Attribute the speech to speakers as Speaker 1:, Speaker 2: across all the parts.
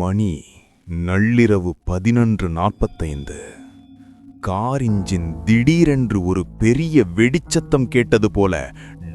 Speaker 1: மணி நள்ளிரவு பதினொன்று நாற்பத்தைந்து. கார் இன்ஜின் திடீரென்று ஒரு பெரிய வெடிச்சத்தம் கேட்டது போல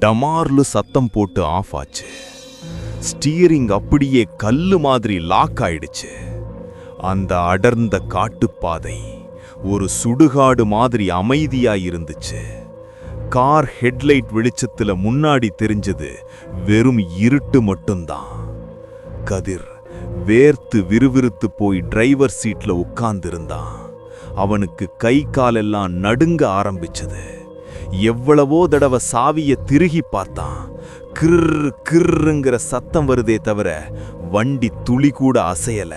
Speaker 1: டமார்லு சத்தம் போட்டு ஆஃப் ஆச்சு ஸ்டீரிங் அப்படியே கல்லு மாதிரி லாக் ஆயிடுச்சு. அந்த அடர்ந்த காட்டுப்பாதை ஒரு சுடுகாடு மாதிரி அமைதியா இருந்துச்சு. கார் ஹெட்லைட் வெளிச்சத்துல முன்னாடி தெரிஞ்சது வெறும் இருட்டு மட்டும்தான். கதிர் வேர்த்து விறுவிறுத்து போய் டிரைவர் சீட்ல உட்கார்ந்திருந்தான். அவனுக்கு கை காலெல்லாம் நடுங்க ஆரம்பிச்சது. எவ்வளவோ தடவை சாவிய திருகி பார்த்தான். கிர் கிருங்கிற சத்தம் வருதே தவிர வண்டி துளி கூட அசையல.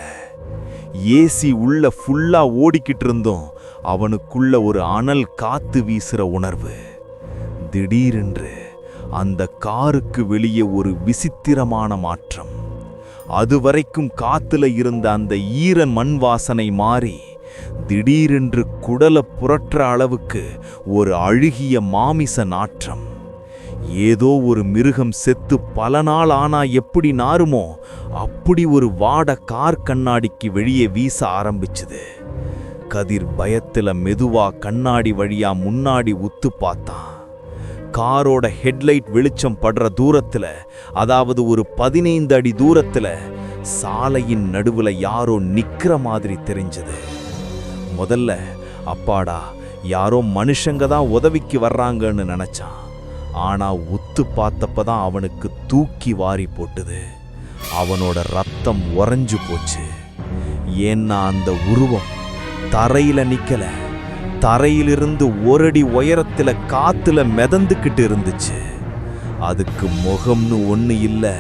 Speaker 1: ஏசி உள்ள ஃபுல்லா ஓடிக்கிட்டு இருந்தோம் அவனுக்குள்ள ஒரு அனல் காத்து வீசுற உணர்வு. திடீரென்று அந்த காருக்கு வெளியே ஒரு விசித்திரமான மாற்றம். அதுவரைக்கும் காத்துல இருந்த அந்த ஈர மண் வாசனை மாறி திடீரென்று குடல புரற்ற அளவுக்கு ஒரு அழுகிய மாமிச நாற்றம். ஏதோ ஒரு மிருகம் செத்து பல நாள் ஆனா எப்படி நாருமோ அப்படி ஒரு வாட கார் கண்ணாடிக்கு வெளியே வீச ஆரம்பிச்சுது. கதிர் பயத்துல மெதுவா கண்ணாடி வழியா முன்னாடி உத்து பார்த்தான். காரோட ஹெட்லைட் வெளிச்சம் படுற தூரத்துல அதாவது ஒரு பதினைந்து அடி தூரத்துல சாலையின் நடுவுல யாரோ நிக்கிற மாதிரி தெரிஞ்சது. முதல்ல அப்பாடா யாரோ மனுஷங்க தான் உதவிக்கு வர்றாங்கன்னு நினைச்சான். ஆனா உத்து பார்த்தப்பதான் அவனுக்கு தூக்கி வாரி போட்டுது. அவனோட ரத்தம் உறைஞ்சு போச்சு. ஏன்னா அந்த உருவம் தரையில நிக்கலை. தரையிலிருந்து ஒரடி உயரத்தில் காத்துல மிதந்துக்கிட்டு இருந்துச்சு. அதுக்கு முகம்னு ஒன்று இல்லை.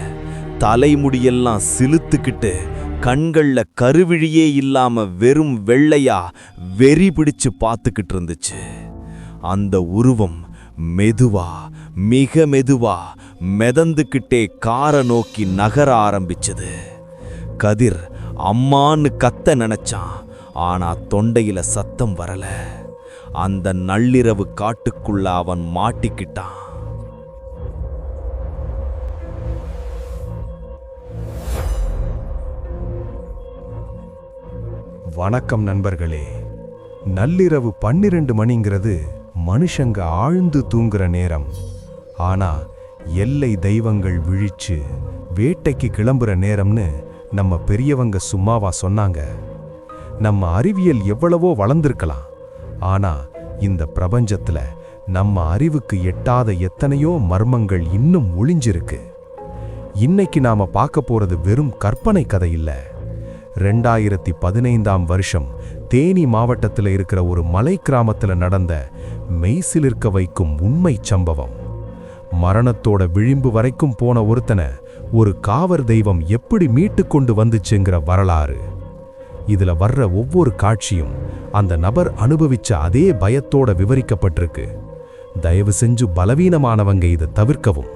Speaker 1: தலைமுடியெல்லாம் சிலுத்துக்கிட்டு கண்களில் கருவிழியே இல்லாமல் வெறும் வெள்ளையா வெறி பிடிச்சு பார்த்துக்கிட்டு இருந்துச்சு. அந்த உருவம் மெதுவா மிக மெதுவா மிதந்துக்கிட்டே காரை நோக்கி நகர ஆரம்பிச்சது. கதிர் அம்மான்னு கத்த நினைச்சான். ஆனா தொண்டையில சத்தம் வரலை. அந்த நள்ளிரவு காட்டுக்குள்ள அவன் மாட்டிக்கிட்டான்.
Speaker 2: வணக்கம் நண்பர்களே. நள்ளிரவு பன்னிரண்டு மணிங்கிறது மனுஷங்க ஆழ்ந்து தூங்குற நேரம். ஆனா எல்லை தெய்வங்கள் விழிச்சு வேட்டைக்கு கிளம்புற நேரம்னு நம்ம பெரியவங்க சும்மாவா சொன்னாங்க. நம்ம அறிவியல் எவ்வளவோ வளர்ந்திருக்கலாம். ஆனா இந்த பிரபஞ்சத்துல நம்ம அறிவுக்கு எட்டாத எத்தனையோ மர்மங்கள் இன்னும் ஒளிஞ்சிருக்கு. இன்னைக்கு நாம பார்க்க போறது வெறும் கற்பனை கதை இல்ல. ரெண்டாயிரத்தி பதினைந்தாம் வருஷம் தேனி மாவட்டத்தில் இருக்கிற ஒரு மலை கிராமத்துல நடந்த மெய்சிலிருக்க வைக்கும் உண்மை சம்பவம். மரணத்தோட விழிம்பு வரைக்கும் போன ஒருத்தனை ஒரு காவர் தெய்வம் எப்படி மீட்டு கொண்டு வந்துச்சுங்கிற வரலாறு. இதுல வர்ற ஒவ்வொரு காட்சியும் அந்த நபர் அனுபவிச்ச அதே பயத்தோட விவரிக்கப்பட்டிருக்கு. தயவு செஞ்சு பலவீனமானவங்க இதை தவிர்க்கவும்.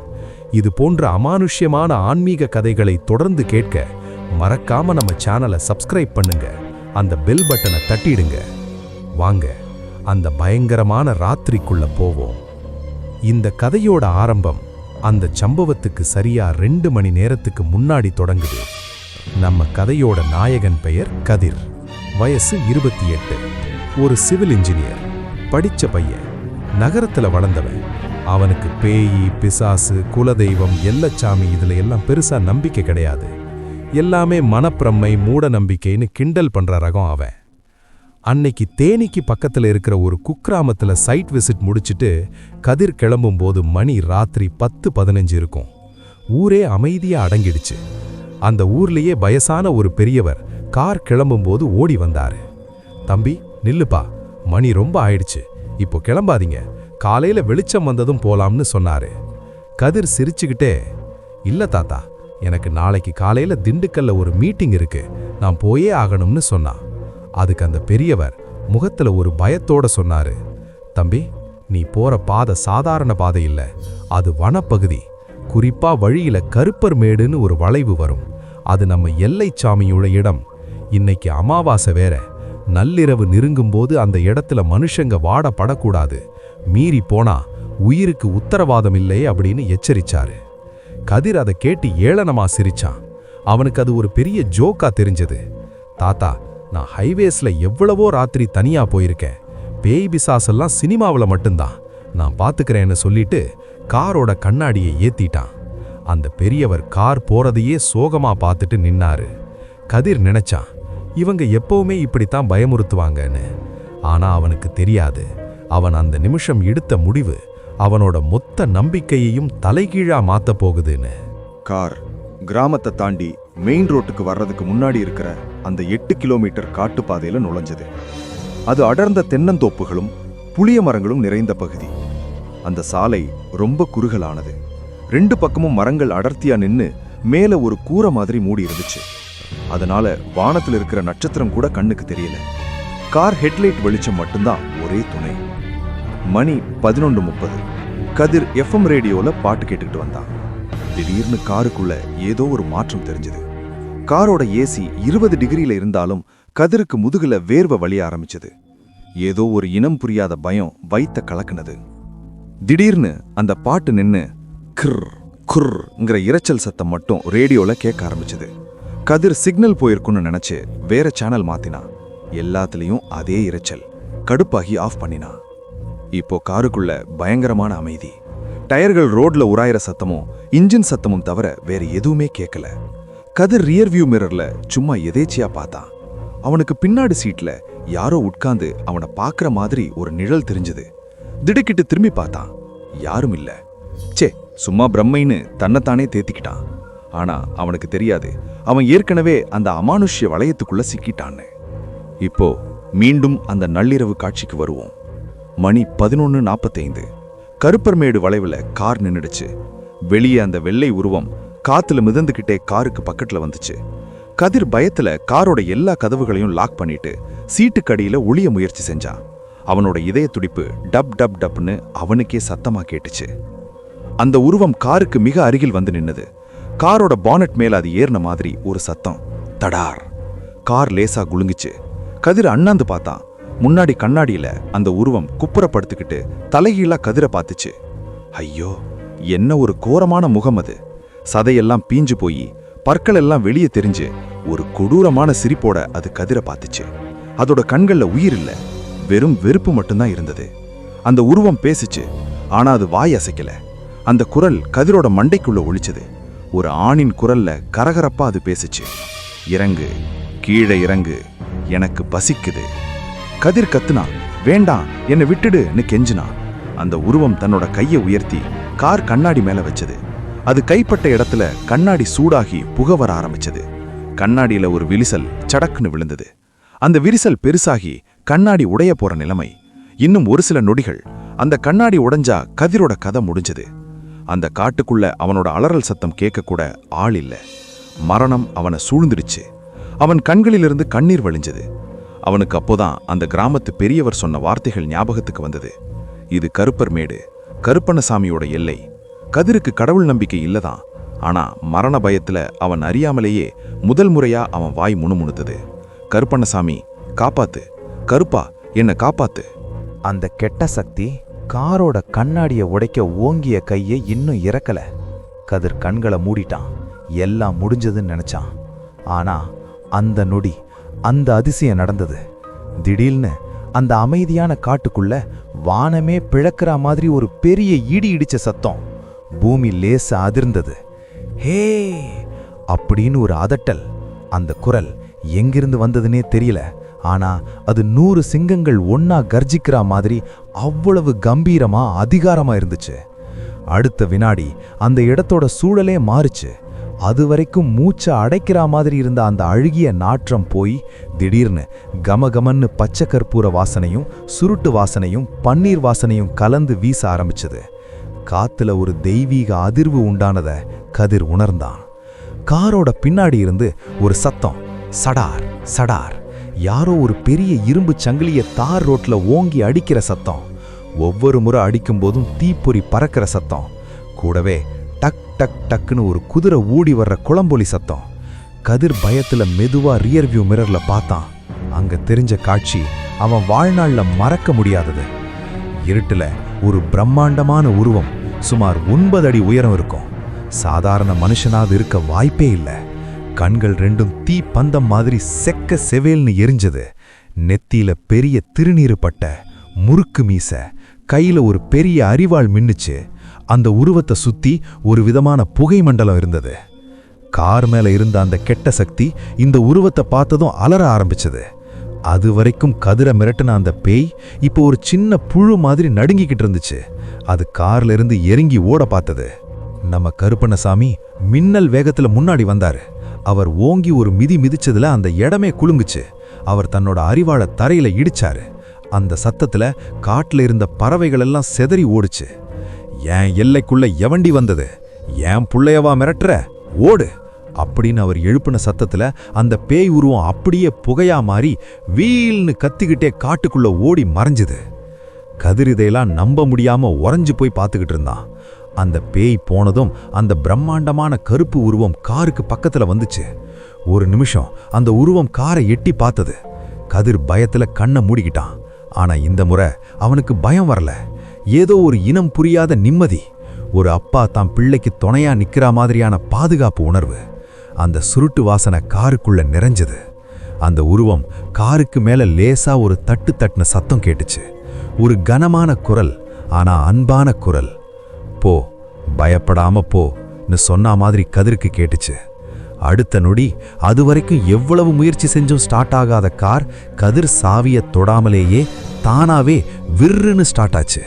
Speaker 2: இது போன்ற அமானுஷ்யமான ஆன்மீக கதைகளை தொடர்ந்து கேட்க மறக்காம நம்ம சேனலை சப்ஸ்கிரைப் பண்ணுங்க. அந்த பெல் பட்டனை தட்டிடுங்க. வாங்க அந்த பயங்கரமான ராத்திரிக்குள்ள போவோம். இந்த கதையோட ஆரம்பம் அந்த சம்பவத்துக்கு சரியா ரெண்டு மணி நேரத்துக்கு முன்னாடி தொடங்குது. நம்ம கதையோட நாயகன் பெயர் கதிர். வயசு இருபத்தி எட்டு. ஒரு சிவில் இன்ஜினியர் படித்த பையன். நகரத்துல வளர்ந்தவன். அவனுக்கு பேயி பிசாசு குலதெய்வம் எல்லச்சாமி இதுல எல்லாம் பெருசா நம்பிக்கை கிடையாது. எல்லாமே மனப்பிரமை மூட நம்பிக்கைன்னு கிண்டல் பண்ற ரகம் அவன். அன்னைக்கு தேனிக்கு பக்கத்தில் இருக்கிற ஒரு குக்கிராமத்துல சைட் விசிட் முடிச்சிட்டு கதிர் கிளம்பும்போது மணி ராத்திரி பத்து பதினஞ்சு இருக்கும். ஊரே அமைதியாக அடங்கிடுச்சு. அந்த ஊர்லயே வயசான ஒரு பெரியவர் கார் கிளம்பும்போது ஓடி வந்தாரு. தம்பி நில்லுப்பா. மணி ரொம்ப ஆயிடுச்சு. இப்போ கிளம்பாதீங்க. காலையில வெளிச்சம் வந்ததும் போலாம்னு சொன்னாரு. கதிர் சிரிச்சுக்கிட்டே இல்லை தாத்தா எனக்கு நாளைக்கு காலையில திண்டுக்கல்ல ஒரு மீட்டிங் இருக்கு. நான் போயே ஆகணும்னு சொன்னான் அதுக்கு அந்த பெரியவர் முகத்துல ஒரு பயத்தோட சொன்னாரு. தம்பி நீ போற பாதை சாதாரண பாதை இல்ல. அது வனப்பகுதி. குறிப்பா வழியில கருப்பர் மேடுன்னு ஒரு வளைவு வரும். அது நம்ம எல்லை சாமியோட இடம். இன்னைக்கு அமாவாசை வேற. நள்ளிரவு நெருங்கும்போது அந்த இடத்துல மனுஷங்க வாடப்படக்கூடாது. மீறி போனா உயிருக்கு உத்தரவாதம் இல்லை அப்படின்னு எச்சரிச்சாரு. கதிர் அதை கேட்டு ஏளனமா சிரிச்சான். அவனுக்கு அது ஒரு பெரிய ஜோக்கா தெரிஞ்சது. தாத்தா நான் ஹைவேஸ்ல எவ்வளவோ ராத்திரி தனியா போயிருக்கேன். பேய் பிசாசெல்லாம் சினிமாவுல மட்டும்தான். நான் பார்த்துக்கிறேன்னு சொல்லிட்டு காரோட கண்ணாடியை ஏத்திட்டான். அந்த பெரியவர் கார் போறதையே சோகமா பார்த்துட்டு நின்னாரு. கதிர் நினைச்சான் இவங்க எப்பவுமே இப்படித்தான் பயமுறுத்துவாங்கன்னு. ஆனா அவனுக்கு தெரியாது. அவன் அந்த நிமிஷம் எடுத்த முடிவு அவனோட மொத்த நம்பிக்கையையும் தலைகீழா மாத்த போகுதுன்னு.
Speaker 3: கார் கிராமத்தை தாண்டி மெயின் ரோட்டுக்கு வர்றதுக்கு முன்னாடி இருக்கிற அந்த எட்டு கிலோமீட்டர் காட்டுப்பாதையில நுழைஞ்சது. அது அடர்ந்த தென்னந்தோப்புகளும் புளிய மரங்களும் நிறைந்த பகுதி. அந்த சாலை ரொம்ப குறுகலானது. ரெண்டு பக்கமும் மரங்கள் அடர்த்தியா நின்னு மேல ஒரு கூரை மாதிரி மூடி இருந்துச்சு. அதனால வானத்துல இருக்கிற நட்சத்திரம் கூட கண்ணுக்கு தெரியல. கார் ஹெட்லைட் வெளிச்சம் மட்டும்தான் ஒரே துணை. மணி பதினொன்று முப்பது. கதிர் எஃப்எம் ரேடியோல பாட்டு கேட்டுக்கிட்டு வந்தான். திடீர்னு காருக்குள்ள ஏதோ ஒரு மாற்றம் தெரிஞ்சது. காரோட ஏசி இருபது டிகிரியில இருந்தாலும் கதிருக்கு முதுகுல வேர்வை வழிய ஆரம்பிச்சது. ஏதோ ஒரு இனம் புரியாத பயம் வைத்த கலக்குனது. திடீர்னு அந்த பாட்டு நின்னு கிர் குர்ங்கிற இரைச்சல் சத்தம் மட்டும் ரேடியோல கேட்க ஆரம்பிச்சது. கதிர் சிக்னல் போயிருக்குன்னு நினைச்சு வேற சேனல் மாத்தினா. எல்லாத்துலயும் அதே இரைச்சல். கடுப்பாகி ஆஃப் பண்ணினா. இப்போ காருக்குள்ள பயங்கரமான அமைதி. டயர்கள் ரோட்ல உராயிற சத்தமும் இன்ஜின் சத்தமும் தவிர வேற எதுவுமே கேட்கல. கதிர் ரியர் வியூ மிரர்ல சும்மா எதேச்சியா பார்த்தான் அவனுக்கு பின்னாடி சீட்ல யாரோ உட்கார்ந்து அவனை பார்க்குற மாதிரி ஒரு நிழல் தெரிஞ்சது. திடுக்கிட்டு திரும்பி பார்த்தான். யாரும் இல்லை. ச்சே சும்மா பிரம்மைன்னு தன்னைத்தானே தேத்திக்கிட்டான். ஆனா அவனுக்கு தெரியாது. அவன் ஏற்கனவே அந்த அமானுஷ்ய வளையத்துக்குள்ள சிக்கிட்டான்னு. இப்போ மீண்டும் அந்த நள்ளிரவு காட்சிக்கு வருவோம். மணி பதினொன்னு நாற்பத்தைந்து கருப்பர்மேடு வளைவுல கார் நின்னுடுச்சு. வெளியே அந்த வெள்ளை உருவம் காத்துல மிதந்துகிட்டே காருக்கு பக்கத்துல வந்துச்சு. கதிர் பயத்துல காரோட எல்லா கதவுகளையும் லாக் பண்ணிட்டு சீட்டுக்கடியில ஒளிய முயற்சி செஞ்சான். அவனோட இதய துடிப்பு டப் டப் டப்னு அவனுக்கே சத்தமா கேட்டுச்சு. அந்த உருவம் காருக்கு மிக அருகில் வந்து நின்னது. காரோட பானட் மேல அது ஏறின மாதிரி ஒரு சத்தம். தடார். கார் லேசா குலுங்குச்சு. கதிர் அண்ணாந்து பார்த்தான். முன்னாடி கண்ணாடியில அந்த உருவம் குப்புறப்படுத்திக்கிட்டு தலைகீழா கதிரை பார்த்துச்சு. ஐயோ என்ன ஒரு கோரமான முகம் அது. சதையெல்லாம் பீஞ்சு போய் பற்கள் எல்லாம் வெளியே தெரிஞ்சு ஒரு கொடூரமான சிரிப்போட அது கதிரை பார்த்துச்சு. அதோட கண்கள்ல உயிர் இல்லை. வெறும் வெறுப்பு மட்டும்தான் இருந்தது. அந்த உருவம் பேசுச்சு ஆனா அது வாய் அசைக்கல. அந்த குரல் கதிரோட மண்டைக்குள்ள ஒழிச்சது. ஒரு ஆணின் குரல்ல கரகரப்பா அது பேசுச்சு. இறங்கு கீழே இறங்கு எனக்கு பசிக்குது. கதிர் கத்துனா வேண்டாம் என்னை விட்டுடுன்னு கெஞ்சினா. அந்த உருவம் தன்னோட கையை உயர்த்தி கார் கண்ணாடி மேல வச்சது. அது கைப்பட்ட இடத்துல கண்ணாடி சூடாகி புக வர ஆரம்பிச்சது. கண்ணாடியில ஒரு விரிசல் சடக்குன்னு விழுந்தது. அந்த விரிசல் பெருசாகி கண்ணாடி உடைய போற நிலைமை. இன்னும் ஒரு சில நொடிகள் அந்த கண்ணாடி உடைஞ்சா கதிரோட கதை முடிஞ்சது. அந்த காட்டுக்குள்ள அவனோட அலறல் சத்தம் கேட்கக்கூட ஆள் இல்ல. மரணம் அவனை சூழ்ந்துடுச்சு. அவன் கண்களிலிருந்து கண்ணீர் வழிஞ்சது. அவனுக்கு அப்போதான் அந்த கிராமத்து பெரியவர் சொன்ன வார்த்தைகள் ஞாபகத்துக்கு வந்தது. இது கருப்பர் மேடு கருப்பண்ணசாமியோட எல்லை. கதிருக்கு கடவுள் நம்பிக்கை இல்லதான். ஆனா மரண பயத்துல அவன் அறியாமலேயே முதல் முறையா அவன் வாய் முணுமுணுத்தது. கருப்பண்ணசாமி காப்பாத்து. கருப்பா என்னை காப்பாத்து.
Speaker 4: அந்த கெட்ட சக்தி காரோட கண்ணாடியை உடைக்க ஓங்கிய கையை இன்னும் இறக்கல. கதிர் கண்களை மூடிட்டான். எல்லாம் முடிஞ்சதுன்னு நினைச்சான். ஆனா அந்த நொடி அந்த அதிசயம் நடந்தது. திடீர்னு அந்த அமைதியான காட்டுக்குள்ள வானமே பிழக்கிற மாதிரி ஒரு பெரிய இடி இடிச்ச சத்தம். பூமி லேச அதிர்ந்தது. ஹே! அப்படின்னு ஒரு அதட்டல். அந்த குரல் எங்கிருந்து வந்ததுனே தெரியல. ஆனா அது நூறு சிங்கங்கள் ஒன்னா கர்ஜிக்கிற மாதிரி அவ்வளவு கம்பீரமா அதிகாரமா இருந்துச்சு. அடுத்த வினாடி அந்த இடத்தோட சூழலே மாறுச்சு. அது வரைக்கும் மூச்சை அடைக்கிற மாதிரி இருந்த அந்த அழுகிய நாற்றம் போய் திடீர்னு கமகமன்னு பச்சை கற்பூர வாசனையும் சுருட்டு வாசனையும் பன்னீர் வாசனையும் கலந்து வீச ஆரம்பிச்சது. காத்துல ஒரு தெய்வீக அதிர்வு உண்டானத கதிர் உணர்ந்தான். காரோட பின்னாடி இருந்து ஒரு சத்தம் சடார் சடார். யாரோ ஒரு பெரிய இரும்பு சங்கிலியை தார் ரோட்ல ஓங்கி அடிக்கிற சத்தம். ஒவ்வொரு முறை அடிக்கும் போதும் தீப்பொறி பறக்கிற சத்தம். கூடவே டக் டக் டக்குன்னு ஒரு குதிரை ஊடி வர்ற குளம்பொலி சத்தம். கதிர் பயத்துல மெதுவா ரியர்வியூ மிரரில் மிரர்ல பார்த்தான். அங்க தெரிஞ்ச காட்சி அவன் வாழ்நாள்ல மறக்க முடியாதது. இருட்டுல ஒரு பிரம்மாண்டமான உருவம் சுமார் ஒன்பது அடி உயரம் இருக்கும். சாதாரண மனுஷனாவது இருக்க வாய்ப்பே இல்லை.
Speaker 2: கண்கள் ரெண்டும் தீ பந்தம் மாதிரி செக்க செவேல்னு எரிஞ்சது. நெத்தியில பெரிய திருநீறு பட்ட முறுக்கு மீச கையில ஒரு பெரிய அரிவாள் மின்னுச்சு. அந்த உருவத்தை சுத்தி ஒரு விதமான புகை மண்டலம் இருந்தது. கார் மேல இருந்த அந்த கெட்ட சக்தி இந்த உருவத்தை பார்த்ததும் அலற ஆரம்பிச்சது. அது வரைக்கும் கதிர மிரட்டின அந்த பேய் இப்போ ஒரு சின்ன புழு மாதிரி நடுங்கிக்கிட்டு இருந்துச்சு. அது கார்ல இருந்து இறங்கி ஓட பார்த்தது. நம்ம கருப்பண்ணசாமி மின்னல் வேகத்துல முன்னாடி வந்தாரு. அவர் ஓங்கி ஒரு மிதி மிதிச்சதுல அந்த இடமே குலுங்குச்சு. அவர் தன்னோட அரிவாளை தரையில இடிச்சாரு. அந்த சத்தத்துல காட்டுல இருந்த பறவைகள் எல்லாம் செதறி ஓடுச்சு. என் எல்லைக்குள்ள எவண்டி வந்தது? ஏன் புள்ளையவா மிரட்டுற? ஓடு! அப்படின்னு அவர் எழுப்பின சத்தத்துல அந்த பேய் உருவம் அப்படியே புகையா மாறி வீல்னு கத்திக்கிட்டே காட்டுக்குள்ள ஓடி மறைஞ்சுது. கதிரிதையெல்லாம் நம்ப முடியாம உறைஞ்சு போய் பார்த்துக்கிட்டு இருந்தான். அந்த பேய் போனதும் அந்த பிரம்மாண்டமான கருப்பு உருவம் காருக்கு பக்கத்துல வந்துச்சு. ஒரு நிமிஷம் அந்த உருவம் காரை எட்டி பார்த்தது. கதிர் பயத்துல கண்ணை மூடிக்கிட்டான். ஆனா இந்த முறை அவனுக்கு பயம் வரல. ஏதோ ஒரு இனம் புரியாத நிம்மதி. ஒரு அப்பா தான் பிள்ளைக்கு துணையா நிக்கிற மாதிரியான பாதுகாப்பு உணர்வு. அந்த சுருட்டு வாசனை காருக்குள்ள நிறைஞ்சது. அந்த உருவம் காருக்கு மேல லேசா ஒரு தட்டு தட்டுன சத்தம் கேட்டுச்சு. ஒரு கனமான குரல் ஆனா அன்பான குரல். போ பயப்படாம போன்னு சொன்ன மாதிரி கதிருக்கு கேட்டுச்சு. அடுத்த நொடி அதுவரைக்கும் எவ்வளவு முயற்சி செஞ்சும் ஸ்டார்ட் ஆகாத கார் கதிர் சாவியை தொடாமலேயே தானாவே விர்ருன்னு ஸ்டார்ட் ஆச்சு.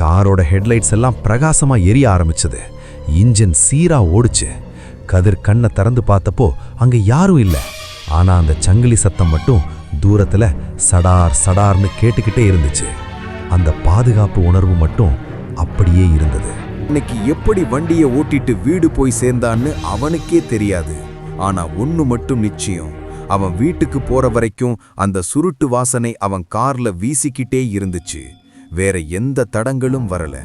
Speaker 2: காரோட ஹெட்லைட்ஸ் எல்லாம் பிரகாசமா எரிய ஆரம்பிச்சது. இன்ஜின் சீரா ஓடுச்சு. கதிர் கண்ணை திறந்து பார்த்தப்போ அங்க யாரும் இல்லை. ஆனா அந்த சங்கிலி சத்தம் மட்டும் தூரத்துல சடார் சடார்னு கேட்டுக்கிட்டே இருந்துச்சு. அந்த பாதுகாப்பு உணர்வு மட்டும் அப்படியே இருந்தது.
Speaker 1: இன்னைக்கு எப்படி வண்டியை ஓட்டிட்டு வீடு போய் சேர்ந்தான்னு அவனுக்கே தெரியாது. ஆனா ஒன்னு மட்டும் நிச்சயம். அவன் வீட்டுக்கு போற வரைக்கும் அந்த சுருட்டு வாசனை அவன் கார்ல வீசிக்கிட்டே இருந்துச்சு. வேற எந்த தடங்களும் வரல.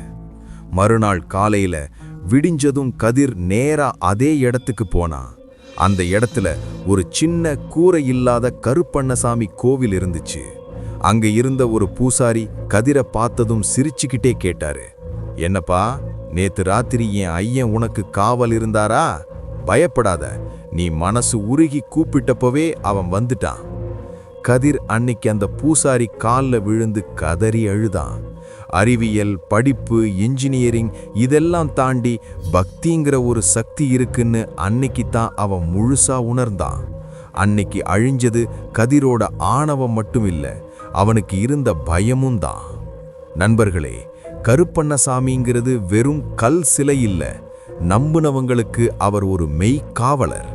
Speaker 1: மறுநாள் காலையில விடிஞ்சதும் கதிர் நேரா அதே இடத்துக்கு போனான் அந்த இடத்துல ஒரு சின்ன கூரை இல்லாத கருப்பண்ணசாமி கோவில் இருந்துச்சு. அங்க இருந்த ஒரு பூசாரி கதிரை பார்த்ததும் சிரிச்சுக்கிட்டே கேட்டாரு என்னப்பா நேத்து ராத்திரி என் ஐயன் உனக்கு காவல் இருந்தாரா? பயப்படாத. நீ மனசு உருகி கூப்பிட்டப்பவே அவன் வந்துட்டான். கதிர் அன்னைக்கு அந்த பூசாரி கால்ல விழுந்து கதறி அழுதான். அறிவியல் படிப்பு இன்ஜினியரிங் இதெல்லாம் தாண்டி பக்திங்கிற ஒரு சக்தி இருக்குன்னு அன்னைக்கு தான் அவன் முழுசா உணர்ந்தான். அன்னைக்கு அழிஞ்சது கதிரோட ஆணவம் மட்டும் இல்லை அவனுக்கு இருந்த பயமும் தான். நண்பர்களே கருப்பண்ணசாமிங்கிறது வெறும் கல் சிலை இல்லை. நம்புனவங்களுக்கு அவர் ஒரு மெய்க்காவலர்.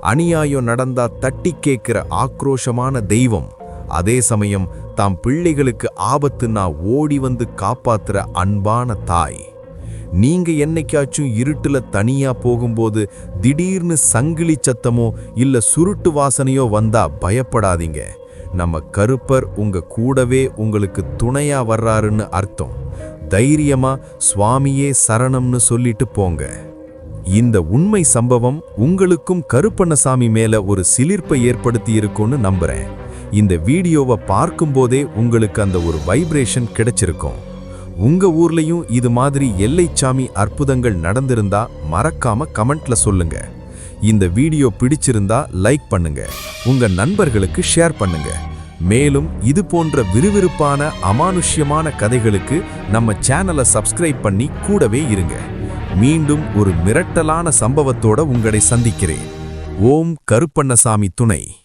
Speaker 1: அநியாயம் நடந்தா தட்டி கேட்கிற ஆக்ரோஷமான தெய்வம். அதே சமயம் தாம் பிள்ளைகளுக்கு ஆபத்துன்னா ஓடி வந்து காப்பாத்துற அன்பான தாய். நீங்க என்னைக்காச்சும் இருட்டுல தனியா போகும்போது திடீர்னு சங்கிலி சத்தமோ இல்ல சுருட்டு வாசனையோ வந்தா பயப்படாதீங்க. நம்ம கருப்பர் உங்க கூடவே உங்களுக்கு துணையா வர்றாருன்னு அர்த்தம். தைரியமா சுவாமியே சரணம்னு சொல்லிட்டு போங்க. இந்த உண்மை சம்பவம் உங்களுக்கும் கருப்பண்ணசாமி மேல ஒரு சிலிர்ப்பை ஏற்படுத்தி இருக்கும்னு நம்புறேன். இந்த வீடியோவை பார்க்கும்போதே உங்களுக்கு அந்த ஒரு வைப்ரேஷன் கிடைச்சிருக்கும். உங்க ஊர்லயும் இது மாதிரி எல்லைச்சாமி அற்புதங்கள் நடந்திருந்தா மறக்காம கமெண்ட்ல சொல்லுங்க. இந்த வீடியோ பிடிச்சிருந்தா லைக் பண்ணுங்க. உங்க நண்பர்களுக்கு ஷேர் பண்ணுங்க. மேலும் இது போன்ற விறுவிறுப்பான அமானுஷ்யமான கதைகளுக்கு நம்ம சேனலை சப்ஸ்கிரைப் பண்ணி கூடவே இருங்க. மீண்டும் ஒரு மிரட்டலான சம்பவத்தோட உங்களை சந்திக்கிறேன். ஓம் கருப்பண்ணசாமி துணை.